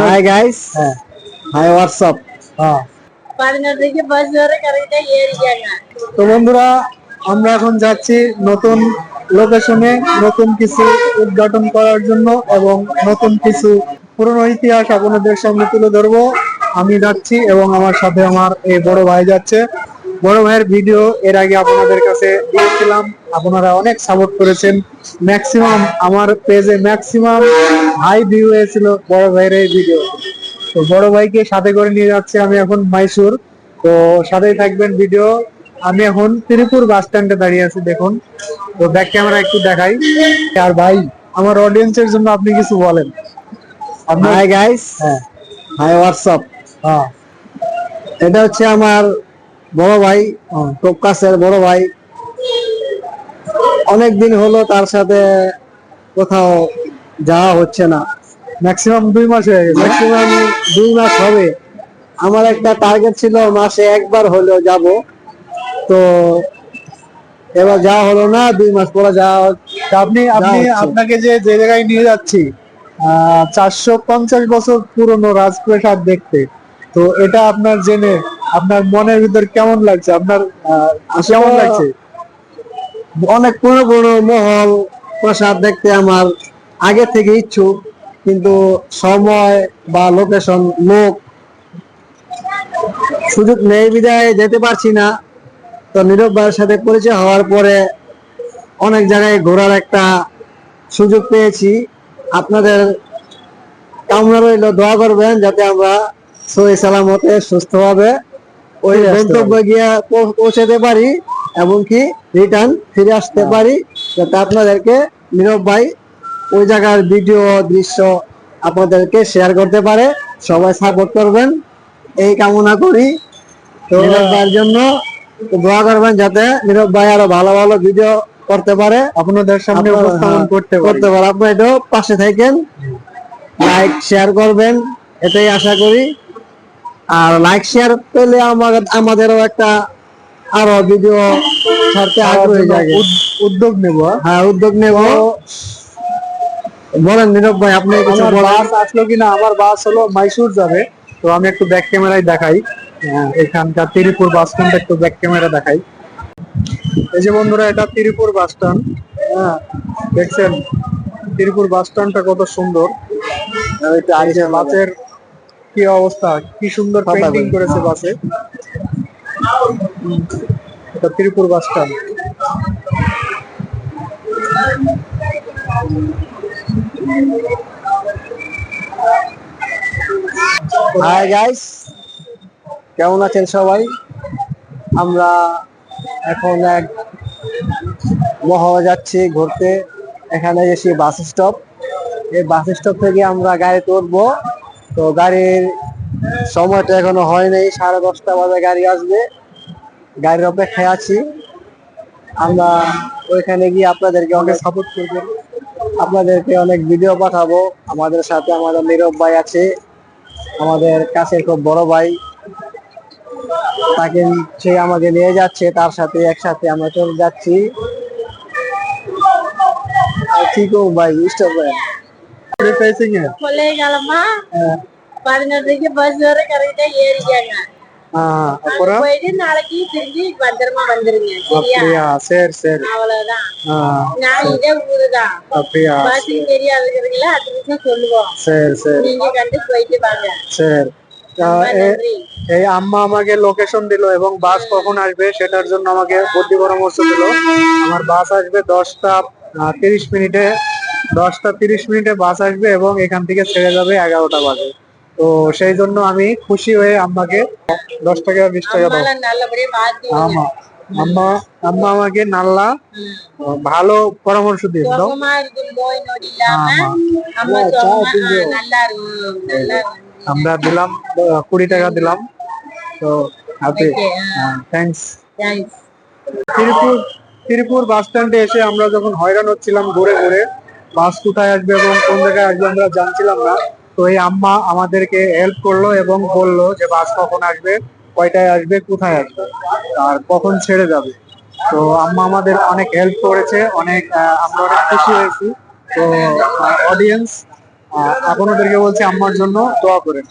High guys high WhatsApp তো বন্ধুরা আমরা এখন যাচ্ছি নতুন লোকেশনে নতুন কিছু উদ্ঘাটন করার জন্য এবং নতুন কিছু পুরনো ইতিহাস আপনাদের সামনে তুলে ধরবো। আমি যাচ্ছি এবং আমার সাথে আমার এই বড় ভাই যাচ্ছে। বড় ভাইয়ের ভিডিও এর আগে আপনাদের কাছে দিয়েছিলাম। আপনারা অনেক সাপোর্ট করেছেন। ম্যাক্সিমাম আমার পেজে ম্যাক্সিমাম হাই ভিউ হয়েছিল বড় ভাইয়ের এই ভিডিও তো বড় ভাইকে সাথে করে নিয়ে যাচ্ছি আমি এখন মাইসুর তো সাথেই থাকবেন ভিডিও আমি এখন ত্রিপুর বাস স্ট্যান্ডে দাঁড়িয়ে আছি দেখুন। তো ব্যাক ক্যামেরা একটু দেখাই। আর ভাই আমার অডিয়েন্সের জন্য আপনি কিছু বলেন। হাই গাইস হ্যাঁ। হাই হোয়াটসঅ্যাপ হ্যাঁ। এটা হচ্ছে আমার বড় ভাই কাছের বড় ভাই। অনেক দিন হলো তার সাথে কোথাও যাওয়া হচ্ছে না। ম্যাক্সিমাম দুই মাস হয়ে গেছে। ম্যাক্সিমাম দুই মাস হবে। আমার একটা টার্গেট ছিল মাসে একবার হলেও যাব। তো এবার যাওয়া হলো না দুই মাস পরে যাওয়া আপনি আপনি আপনাকে যে যে জায়গায় নিয়ে যাচ্ছি চারশো পঞ্চাশ বছর পুরনো রাজপ্রাসাদ দেখতে তো এটা আপনার জেনে আপনার মনের ভিতর কেমন লাগছে? আপনার কেমন লাগছে? অনেক পুরনো পুরনো মহল, প্রসাদ দেখতে আমার আগে থেকে ইচ্ছুক, কিন্তু সময় বা লোকেশন লোক, সুযোগ নেই, বিদায় যেতে পারছি না। তো নীরব ভাইয়ের সাথে পরিচয় হওয়ার পরে অনেক জায়গায় ঘোরার একটা সুযোগ পেয়েছি। আপনাদের কামনা রইল, দোয়া করবেন যাতে আমরা সহি সালামতে সুস্থভাবে ওই গন্তব্যে গিয়ে পৌঁছাতে পারি এবং কি রিটার্ন ফিরে আসতে পারি। যাতে আপনাদেরকে নীরব ভাই ওই জায়গার ভিডিও দৃশ্য আপনাদেরকে শেয়ার করতে পারে। সবাই সাপোর্ট করবেন। এই কামনা করি। তো নীরব ভাইয়ের জন্য দোয়া করবেন যাতে নীরব ভাই আরও ভালো ভালো ভিডিও করতে পারে। আপনাদের সামনে উপস্থাপন হ্যাঁ, করতে করতে পারে। আপনারা এটাও পাশে থাকেন। লাইক শেয়ার করবেন। এটাই আশা করি। আর লাইক শেয়ার পেলে আমাদের আমাদেরও একটা আরও ভিডিও ছাড়তে আগ্রহী জাগে উদ্যোগ নেব। হ্যাঁ? উদ্যোগ নেব। বলেন নীরব ভাই আপনি কিছু বাস আসলো কিনা? আমার বাস হলো মাইসুর যাবে। তো আমি একটু ব্যাক ক্যামেরায় দেখাই। হ্যাঁ, এখানকার তিরিপুর বাস স্ট্যান্ড একটু ব্যাক ক্যামেরা দেখাই। এই যে বন্ধুরা এটা তিরিপুর বাস স্ট্যান্ড হ্যাঁ দেখছেন? তিরিপুর বাস স্ট্যান্ডটা কত সুন্দর। বাসের কি অবস্থা? কি সুন্দর পেন্টিং করেছে বাসে? এটা Tiripur bus stand. Hi guys কেমন আছেন সবাই? আমরা এখন এক মহল যাচ্ছি ঘুরতে। এখানে এসে বাস স্টপ এই বাস স্টপ থেকে আমরা গাড়িতে উঠবো তো গাড়ির সময়টা এখনও হয় নাই, সাড়ে দশটা বাজে গাড়ি আসবে। গাড়ির অপেক্ষায় আছি। আমরা ওইখানে গিয়ে আপনাদেরকে অনেক সাপোর্ট করবেন আপনাদেরকে অনেক ভিডিও পাঠাবো। আমাদের সাথে আমাদের নীরব ভাই আছে। আমাদের কাছে খুব বড় ভাই। তাকে সে আমাকে নিয়ে যাচ্ছে, তার সাথে একসাথে আমরা চলে যাচ্ছি। আর কি করব ভাই স্টপ ভাই Advertising এ? கொள்ளை காலமா பதினெட்டு থেকে பஸ் வர கரெக்டா ஏறிக்காங்க ஆஹ் அங்க அப்புறம் போயிட்டு நாளைக்கு திரும்பி பத்திரமா வந்துருங்க சரியா அப்படியா சரி சரி அவ்வளவுதான் ஆஹ் நான் இதே ஊருதான் அப்படியா பாசிக்கு தெரியாதுங்கிறீங்களா அது விஷயம் சொல்லுவோம் சரி சரி நீங்க கண்டு போயிட்டு வாங்க சரி আহ, ரொம்ப এ- நன்றி এই আম্মা আমাকে লোকেশন দিল এবং বাস কখন আসবে সেটার জন্য আমাকে বুদ্ধি পরামর্শ দিল আমার বাস আসবে দশটা আহ, তিরিশ মিনিটে দশটা তিরিশ মিনিটে বাস আসবে এবং এখান থেকে ছেড়ে যাবে এগারোটা বাজে। তো সেই জন্য আমি খুশি হয়ে আম্মাকে দশ টাকা বিশ টাকা দাও। আম্মা আম্মা আম্মা আমাকে নাল্লা ভালো পরামর্শ দিয়ে দাও। আমরা দিলাম কুড়ি টাকা দিলাম। তো হাতে থ্যাংকস হ্যাঁ, তিরুপুর তিরুপুর বাস স্ট্যান্ডে এসে আমরা যখন হয়রান হচ্ছিলাম ঘুরে ঘুরে বাস কোথায় আসবে এবং কোন জায়গায় আসবে আমরা জানছিলাম না। তো এই আম্মা আমাদেরকে হেল্প করল এবং বলল যে বাস কখন আসবে, কয়টায় আসবে, কোথায় আসবে, আর কখন ছেড়ে যাবে। তো আম্মা আমাদের অনেক হেল্প করেছে, অনেক আমরা অনেক খুশি হয়েছি। তো অডিয়েন্স আপনাদেরকে বলছি আম্মার জন্য দোয়া করেন।